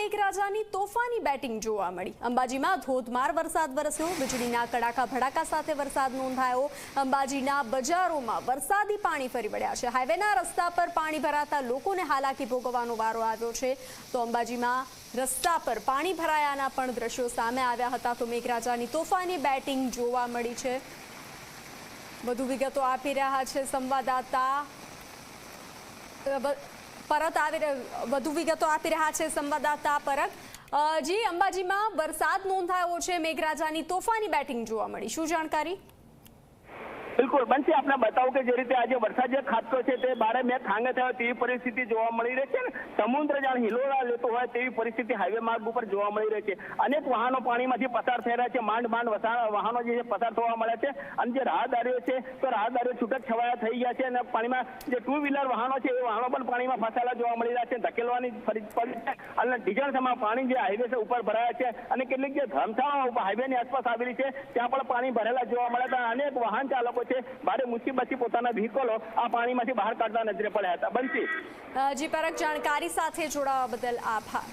મેઘરાજાની તોફાની બેટિંગ જોવા મળી. અંબાજીમાં ધોધમાર વરસાદ વરસ્યો. વીજળીના કડાકા ભડાકા સાથે વરસાદ નોંધાયો. અંબાજીના બજારોમાં વરસાદી પાણી ફરી વળ્યા છે. હાઈવેના રસ્તા પર પાણી ભરાતા લોકોને હાલાકી ભોગવવાનો વારો આવ્યો છે. તો અંબાજીમાં રસ્તા પર પાણી ભરાયાના પણ દ્રશ્યો સામે આવ્યા હતા. તો મેઘરાજાની તોફાની બેટિંગ જોવા મળી છે. વધુ વિગતો આપી રહ્યા છે સંવાદદાતા. પરત આવી વધુ વિગતો આપી રહ્યા છે સંવાદદાતા પરત. જી અંબાજીમાં વરસાદ નોંધાયો છે. મેઘરાજાની તોફાની બેટિંગ જોવા મળી. શું જાણકારી? બિલકુલ. બનશે આપણે બતાવું કે જે રીતે આજે વરસાદ જે ખાબક્યો છે તે બારે મેં ખાંગે થયો તેવી પરિસ્થિતિ જોવા મળી રહી છે ને? સમુદ્ર જાણ હિલોળા લેતો હોય તેવી પરિસ્થિતિ હાઈવે માર્ગ ઉપર જોવા મળી રહી છે. અનેક વાહનો પાણીમાંથી પસાર થઈ રહ્યા છે. માંડ માંડ વાહનો જે પસાર થવા મળ્યા છે. અને જે રાહદારીઓ છે, તો રાહદારીઓ છૂટક છવાયા થઈ ગયા છે અને પાણીમાં જે ટુ વ્હીલર વાહનો છે, એ વાહનો પણ પાણીમાં ફસાયેલા જોવા મળી રહ્યા છે. ધકેલવાની ફરી પડી છે. અને ડીઝલ સમા પાણી જે હાઈવે છે ઉપર ભરાયા છે અને કેટલીક જે ધર્મશાળાઓ હાઈવેની આસપાસ આવેલી છે, ત્યાં પણ પાણી ભરેલા જોવા મળ્યા હતા. અનેક વાહન ચાલકો છે. ભારે મુસીબતથી પોતાના વ્હીકલો આ પાણીમાંથી બહાર કાઢતા નજરે પડ્યા હતા. બનશી જી, પરત જાણકારી સાથે જોડાવા બદલ આભાર.